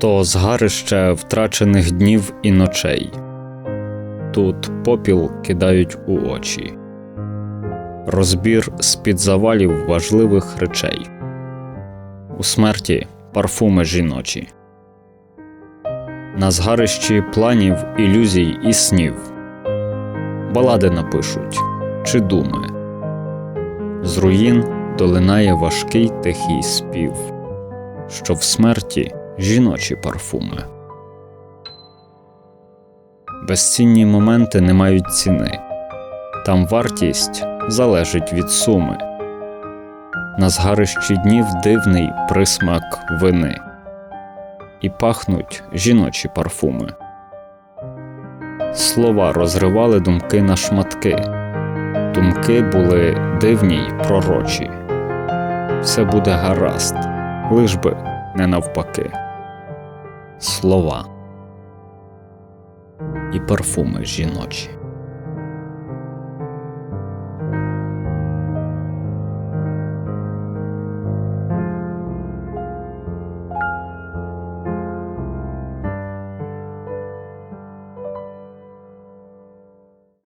то згарище втрачених днів і ночей. Тут попіл кидають у очі, розбір з-під завалів важливих речей, у смерті парфуми жіночі, на згарищі планів, ілюзій і снів, балади напишуть чи думи, з руїн долинає важкий тихий спів, що в смерті жіночі парфуми. Безцінні моменти не мають ціни, там вартість залежить від суми. На згарищі днів дивний присмак вини, і пахнуть жіночі парфуми. Слова розривали думки на шматки, думки були дивні й пророчі. Все буде гаразд, лиш би не навпаки. Слова і парфуми жіночі.